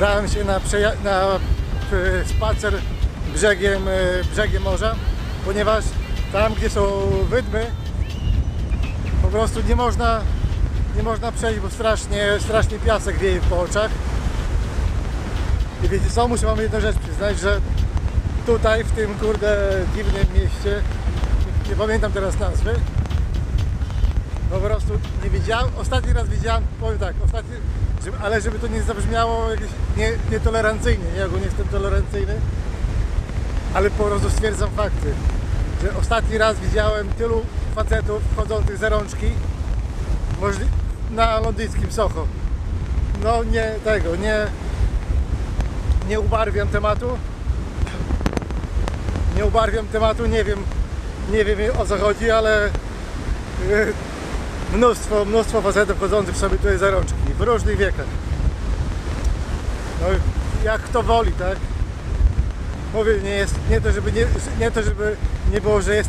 wybierałem się na, na e, spacer brzegiem, e, brzegiem morza, ponieważ tam, gdzie są wydmy, po prostu nie można, nie można przejść, bo strasznie, strasznie piasek wieje po oczach. I wiecie co, muszę wam jedną rzecz przyznać, że tutaj, w tym kurde dziwnym mieście, nie pamiętam teraz nazwy, nie widziałem, ostatni raz widziałem, powiem tak, ostatni, żeby, ale żeby to nie zabrzmiało jakieś nie, nietolerancyjnie, nie, ogólnie jestem tolerancyjny, ale po prostu stwierdzam fakty, że ostatni raz widziałem tylu facetów wchodzących za rączki na londyńskim Soho. No nie tego, nie, nie ubarwiam tematu, nie ubarwiam tematu, nie wiem, nie wiem o co chodzi, ale e, mnóstwo, mnóstwo facetów chodzących sobie tutaj za rączki w różnych wiekach. No jak kto woli, tak? Mówię, nie jest, nie to żeby nie, nie to żeby nie było, że jest